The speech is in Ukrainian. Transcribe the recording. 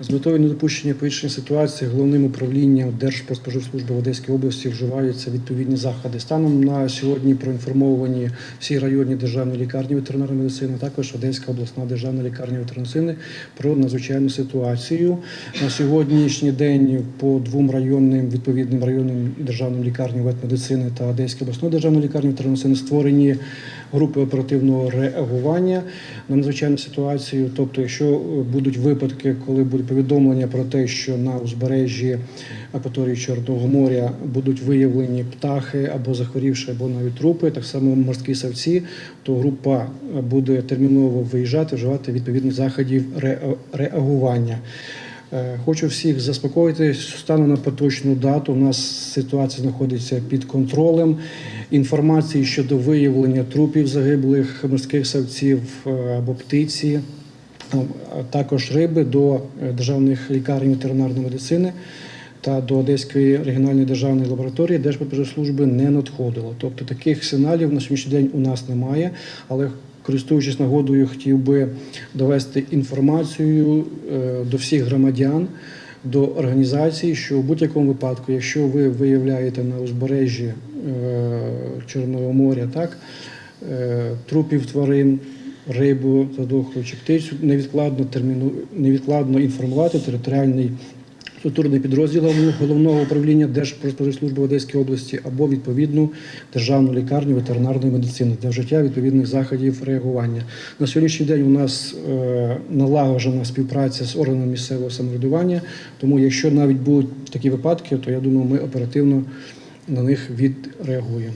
З метою недопущення повищення ситуації головним управлінням Держпродспоживслужби в Одеській області вживаються відповідні заходи. Станом на сьогодні проінформовані всі районні державні лікарні ветеринарної медицини, також Одеська обласна державна лікарня ветеринарної про надзвичайну ситуацію. На сьогоднішній день по двом районним відповідним районним державним лікарням ветмедицини та Одеської обласної державної лікарні ветеринарної створені групи оперативного реагування на надзвичайну ситуацію. Тобто, якщо будуть випадки, коли будуть повідомлення про те, що на узбережжі акваторії Чорного моря будуть виявлені птахи або захворівші, або навіть трупи, так само морські савці, то група буде терміново виїжджати, вживати відповідних заходів реагування. Е, Хочу всіх заспокоїти. Станом на поточну дату у нас ситуація знаходиться під контролем. Інформації щодо виявлення трупів загиблих морських савців е, або птиці, також риби до е, державних лікарень ветеринарної медицини та до Одеської регіональної державної лабораторії Держпродспоживслужби не надходило. Тобто таких сигналів на сьогоднішній день у нас немає, але користуючись нагодою, хотів би довести інформацію е, до всіх громадян, до організацій, що в будь-якому випадку, якщо ви виявляєте на узбережжі е, Чорного моря, так трупів тварин, рибу, задохлу чи птицю, невідкладно терміну невідкладно інформувати територіальний структурний підрозділ Головного- управління Держпродспоживслужби в Одеській області або відповідну державну лікарню ветеринарної медицини для вжиття відповідних заходів реагування. На сьогоднішній день у нас е, налагоджена співпраця з органами місцевого самоврядування. Тому, якщо навіть будуть такі випадки, то я думаю, ми оперативно на них відреагуємо.